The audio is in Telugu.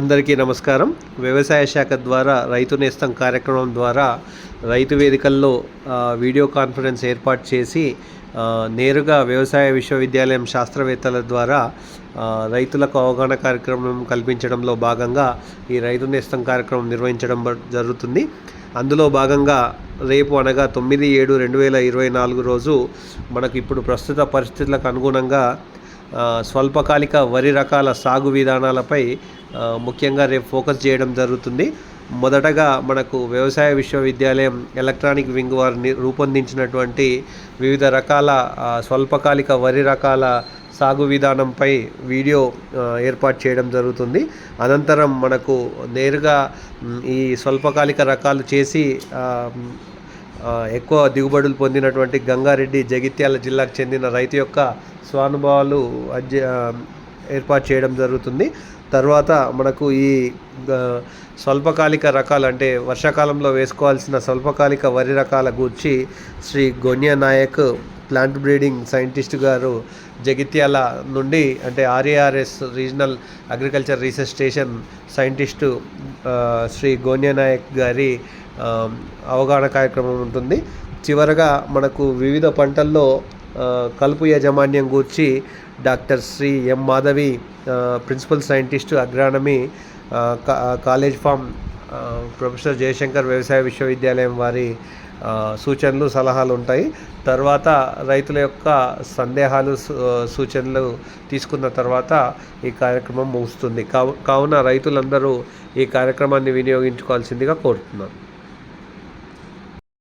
అందరికీ నమస్కారం. వ్యవసాయ శాఖ ద్వారా రైతు నేస్తం కార్యక్రమం ద్వారా రైతు వేదికల్లో వీడియో కాన్ఫరెన్స్ ఏర్పాటు చేసి నేరుగా వ్యవసాయ విశ్వవిద్యాలయం శాస్త్రవేత్తల ద్వారా రైతులకు అవగాహన కార్యక్రమం కల్పించడంలో భాగంగా ఈ రైతు నేస్తం కార్యక్రమం నిర్వహించడం జరుగుతుంది. అందులో భాగంగా రేపు అనగా తొమ్మిది ఏడు రెండు వేల ఇరవై నాలుగు రోజు మనకు ఇప్పుడు ప్రస్తుత పరిస్థితులకు అనుగుణంగా స్వల్పకాలిక వరి రకాల సాగు విధానాలపై ముఖ్యంగా రేపు ఫోకస్ చేయడం జరుగుతుంది. మొదటగా మనకు వ్యవసాయ విశ్వవిద్యాలయం ఎలక్ట్రానిక్ వింగ్ వారు రూపొందించినటువంటి వివిధ రకాల స్వల్పకాలిక వరి రకాల సాగు విధానంపై వీడియో ఏర్పాటు చేయడం జరుగుతుంది. అనంతరం మనకు నేరుగా ఈ స్వల్పకాలిక రకాలు చేసి ఎక్కువ దిగుబడులు పొందినటువంటి గంగారెడ్డి జగిత్యాల జిల్లాకు చెందిన రైతు యొక్క స్వానుభవాలు అధ్య- ఏర్పాటు చేయడం జరుగుతుంది. తర్వాత మనకు ఈ స్వల్పకాలిక రకాలు అంటే వర్షాకాలంలో వేసుకోవాల్సిన స్వల్పకాలిక వరి రకాల గూర్చి Shri Gonya Nayak plant breeding scientist గారు జగిత్యాల నుండి అంటే RARS regional agriculture research station scientist Shri Gonya Nayak గారి అవగాహన కార్యక్రమం ఉంటుంది. చివరగా మనకు వివిధ పంటల్లో కలుపు యాజమాన్యం గూర్చి doctor Shri M Madhavi principal scientist agronomy కా- కాలేజ్ ఫామ్ ప్రొఫెసర్ జయశంకర్ వ్యవసాయ విశ్వవిద్యాలయం వారి సూచనలు సలహాలు ఉంటాయి. తర్వాత రైతుల యొక్క సందేహాలు సూచనలు తీసుకున్న తర్వాత ఈ కార్యక్రమం ముగుస్తుంది. కావు కావున రైతులందరూ ఈ కార్యక్రమాన్ని వినియోగించుకోవాల్సిందిగా కోరుతున్నాను.